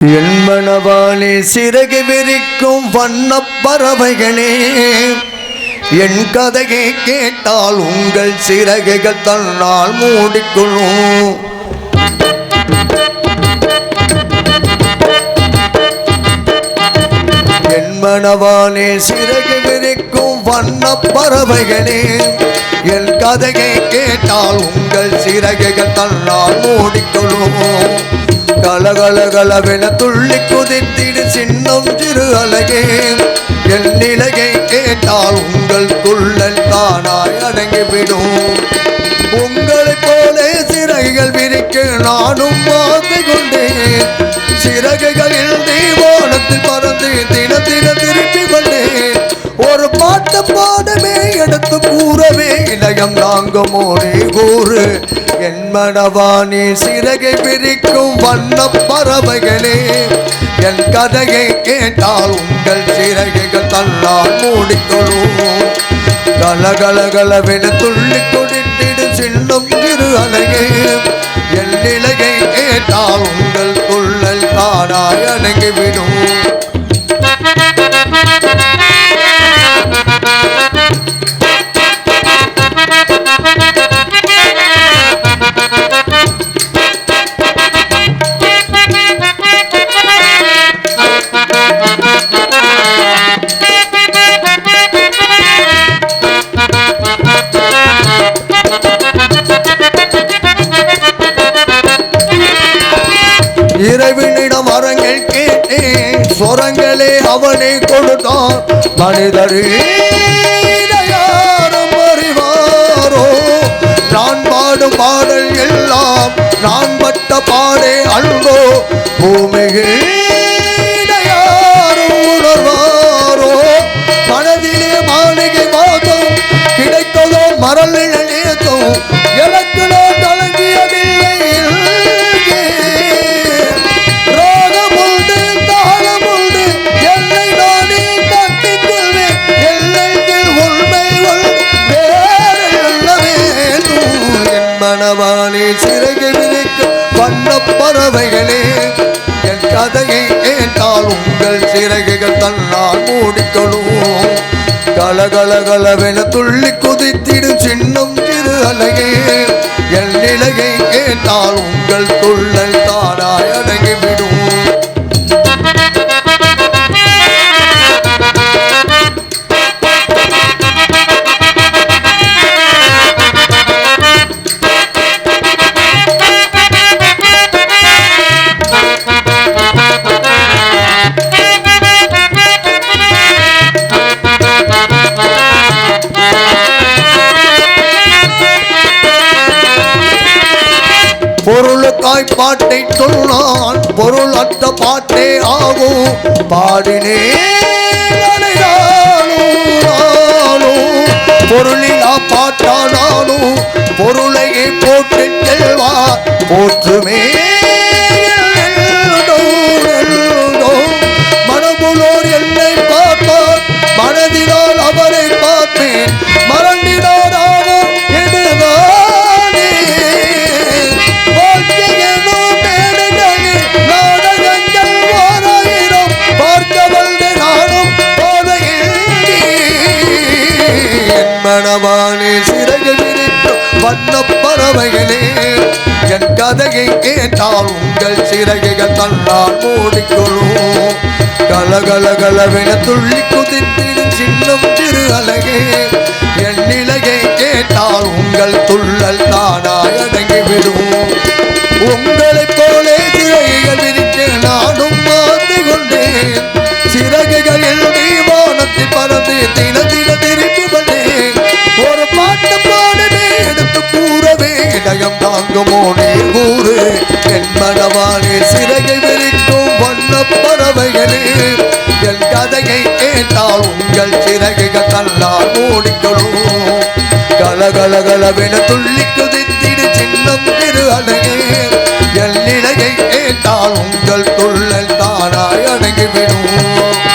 என் சிறகு விரிக்கும் வண்ண பறவைகளே என் கதையை கேட்டால் உங்கள் சிறகுகள் தன்னால் மூடிக்கொள்ளும். என் சிறகு விரிக்கும் வண்ண பறவைகளே என் கதையை கேட்டால் உங்கள் சிறகுகள் தன்னால் மூடிக்கொள்ளும். கலகலகலவென துள்ளி குதித்திடு சின்னம் சிறு அழகே. என் நிலையை கேட்டால் உங்கள் துள்ளல் தானாய் அடங்கிவிடும். உங்களைப் போலே சிறகுகள் விரிக்க நானும் ஆசை கொண்டேன் சிறகுகளில் தீவானத்தில் பறந்து தின தின திருப்பி கொண்டேன். ஒரு பாட்டு பாடமே எடுத்து கூறவே இளையம் நாங்க மோனே கூறு என் மனவாணி சிறகை பிரிக்கும் வண்ண பறவைகளே என் கதையை கேட்டால் உங்கள் சிறகைகள் தன்னால் மூடிக்கொள்ளும். கலகலகலவென துள்ளி கொடித்திடு சின்னம் இரு அலையே என் நிலையை கேட்டால் உங்கள் துள்ளல் தானாய் அணங்கிவிடும் அவனை கொடுத்தான். மனிதரும் அறிவாரோ? நான் பாடும் பாடல் எல்லாம் நான் பட்ட பாடே அன்போ? பூமியில் யாரும் உணர்வாரோ? மனதிலே மாளிகை வாதம் கிடைத்ததோ மரல் கலகலகலவென துள்ளி குதித்திடும் சின்னும் திரு அழகே என் நிலையை கேட்டால் உங்கள் துள்ளல் பாட்டை சொன்னால் பொருள் அற்ற பாட்டே ஆகும். பாடினே பொருளிலா பாட்டானாலும் பொருளையே போட்டு செல்வார். போற்றுமே என் சிறகு விரித்து வண்ண பறவைகளே என் கதையை கேட்டால் உங்கள் சிறகுகள் தன்னால் மூடிக்கொள்ளும். கலகல கலவென துள்ளி குதித்திடும் சின்னம் திரு அழகே என் நிலையை கேட்டால் உங்கள் துள்ளல் தானாய் அடங்கிவிடும். உங்கள் பகவானே சிறகை விரிக்கும் வண்ண பறவைகளே என் கதையை கேட்டால் உங்கள் சிறகைகள் கல்லால் மூடிக்கொள்ளும். கலகலகலவென துள்ளி குதித்திடு சின்னம் திரு அழகே என் நிலையை கேட்டால் உங்கள் துள்ளல் தானாய் அடங்கிவிடும்.